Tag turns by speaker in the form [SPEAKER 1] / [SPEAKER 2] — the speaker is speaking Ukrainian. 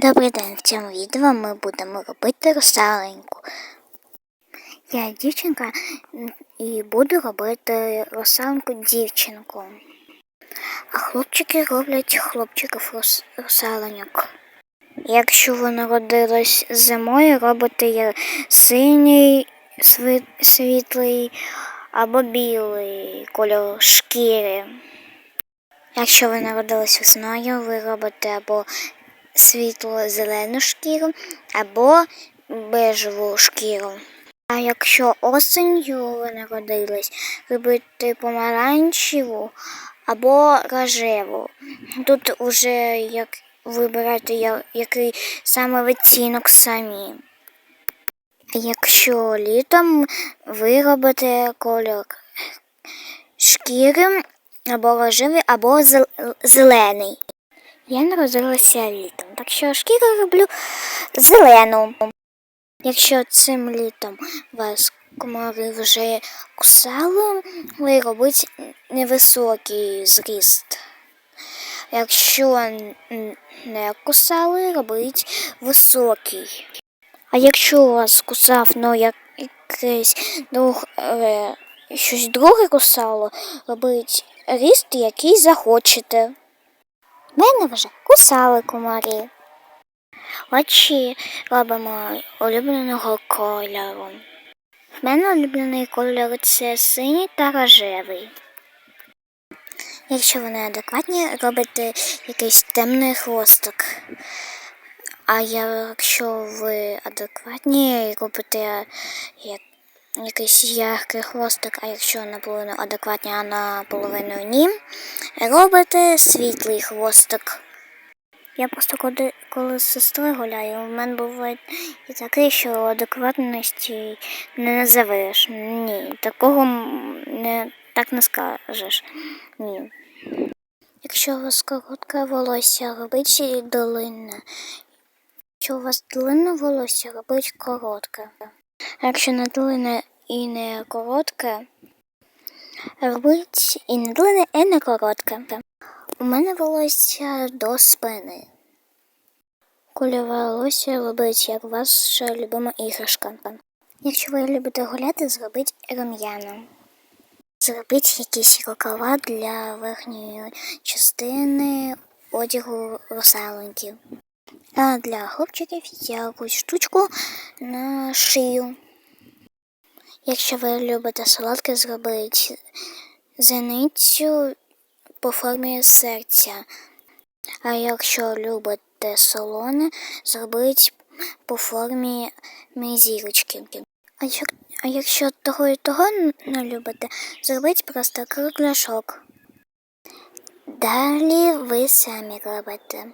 [SPEAKER 1] Добрий день! В цьому відео ми будемо робити русаленьку. Я дівчинка і буду робити русаленьку дівчинку. А хлопчики роблять хлопчиків рус- русаленьок. Якщо ви народились зимою, робите синій, світлий або білий кольор шкіри. Якщо ви народились весною, ви робите або світло-зелену шкіру, або бежеву шкіру. А якщо осенью ви народились, робите помаранчеву або рожеву. Тут уже як вибирати, який саме відтінок самі. Якщо літом ви робите кольор шкіри або рожевий, або зелений. Я народилася літом, так що шкіру роблю зелену. Якщо цим літом вас комари вже кусали, ви робите невисокий зріст. Якщо не кусали, робить високий. А якщо вас кусав ну, як якесь друг, е, щось друге кусало, робить ріст, який захочете. Мене вже кусали комарі. Очі робимо улюбленого кольору. В мене улюблений кольор це синій та рожевий. Якщо вони адекватні, робите якийсь темний хвостик. А якщо ви адекватні, робите як, якийсь яркий хвостик, а якщо наполовину адекватні, а наполовину ні, робите світлий хвостик. Я просто коли, коли з сестрою гуляю, у мене буває і таке, що адекватності не назовеш. Ні, такого не, так не скажеш. Ні. Якщо у вас коротке волосся, робіть долинне. Якщо у вас длинне волосся, робіть коротке. Якщо не длинне і не коротке, робіть і не длинне, і не коротке. У мене волосся до спини. Колір волосся робить як ваша любима іграшка. Якщо ви любите гуляти, зробіть рум'яна. Зробіть якісь рукава для верхньої частини одягу русаленьків. А для хлопчиків якусь штучку на шию. Якщо ви любите солодке, зробіть зеницю по формі серця. А якщо любите солоне, зробіть по формі зірочки. А, а якщо того і того не любите, зробіть просто кругляшок. Далі ви самі робите.